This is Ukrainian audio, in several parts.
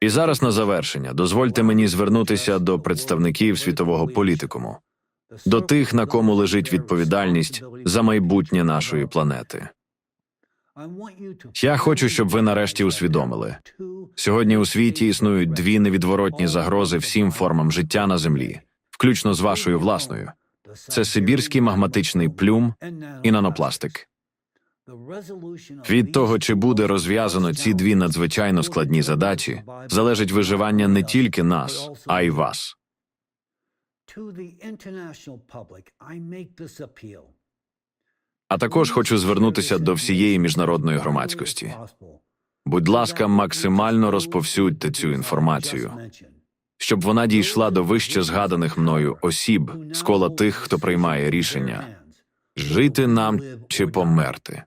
І зараз на завершення дозвольте мені звернутися до представників світового політикуму, до тих, на кому лежить відповідальність за майбутнє нашої планети. Я хочу, щоб ви нарешті усвідомили. Сьогодні у світі існують дві невідворотні загрози всім формам життя на землі, включно з вашою власною. Це сибірський магматичний плюм і нанопластик. Від того, чи буде розв'язано ці дві надзвичайно складні задачі, залежить виживання не тільки нас, а й вас. А також хочу звернутися до всієї міжнародної громадськості. Будь ласка, максимально розповсюдьте цю інформацію, щоб вона дійшла до вище згаданих мною осіб з кола тих, хто приймає рішення жити нам чи померти.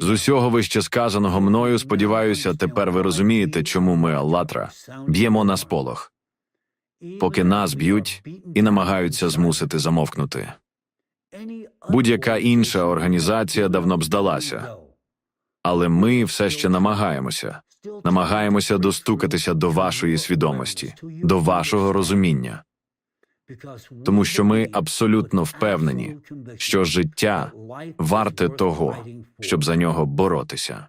З усього вище сказаного мною, сподіваюся, тепер ви розумієте, чому ми, Аллатра, б'ємо на сполох, поки нас б'ють і намагаються змусити замовкнути. Будь-яка інша організація давно б здалася, але ми все ще намагаємося, намагаємося достукатися до вашої свідомості, до вашого розуміння, тому що ми абсолютно впевнені, що життя варте того, щоб за нього боротися.